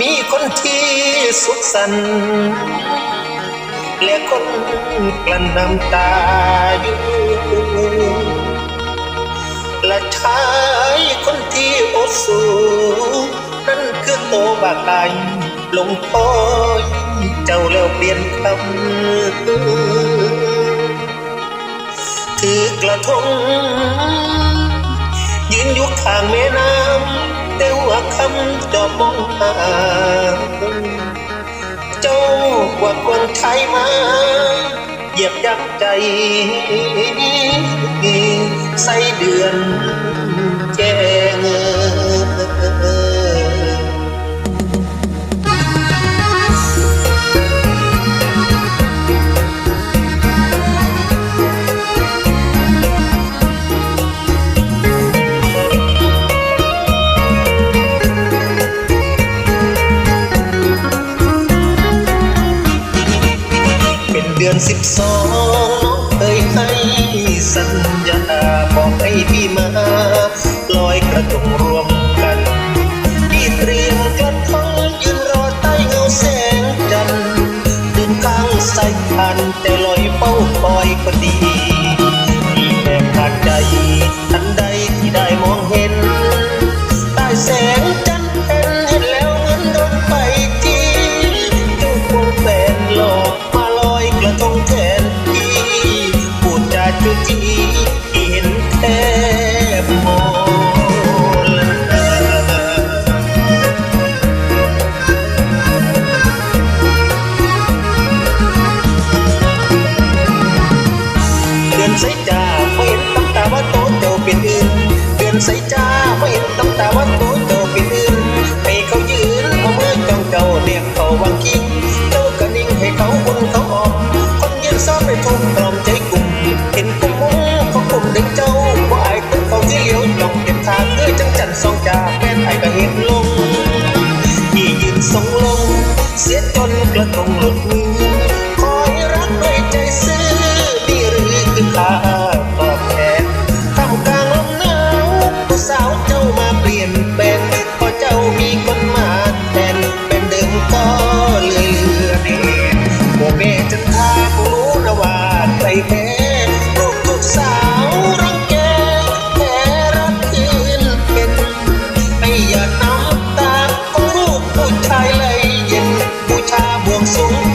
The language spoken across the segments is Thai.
มีคนที่สุขสันต์และคนกลั้นน้ำตาอยู่และชายคนที่อดสู้นั่นคือโตบากายลงคอยเจ้าแล้วเปลี่ยนคำถือกระทงยืนอยู่ข้างแม่น้ำ แต่ว่าคำจอบมองหาเจ้ากว่าคนไทยมาเหยียบยับใจใส่เดือน ดือนสิบสองน้องเคยให้สัญญาบอกให้พี่มาลอยกระทงรวมกันพี่เตรียมกระทงยืนรอใต้เงาแสงจันทร์เดินข้างสายพันแต่ลอยเป้าคอยก็ดีพี่แอบขาดใจทันใดที่ได้มองเห็นใต้แสง นใสจ้าไม่เห็นตั้งตาว่าโตเจ้าเป็นอื่นให้เขายืนเอามือจ้องเจ้าเรียกเขาวังคิงเจ้าก็นิ่งให้เขาบุญเขาออกคนยืนซ้อนไปทุกตรอมใจกลุ่มเห็นกุมมุ้งเขากลุ่มดึงเจ้าว่าไอ้คนเขาที่เลี้ยวจ้องเก็บทางเพื่อจังจันทร์สองจ่าแฟนไอ้ก็เห็นลงที่ยืนทรงลง เสียจนกระทงหลุดมือ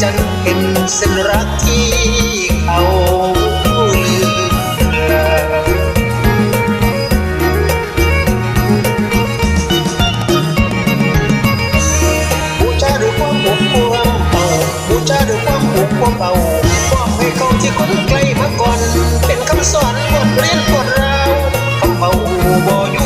ันเป็นเส้นรักที่เขาลืมบูชาด้วยความอบความเบาบูชาด้วยความอบความเบาบอกให้เขาที่คนใกล้มาก่อน เป็นคำสอนบทเรียนบทราวคำเบาบ่อย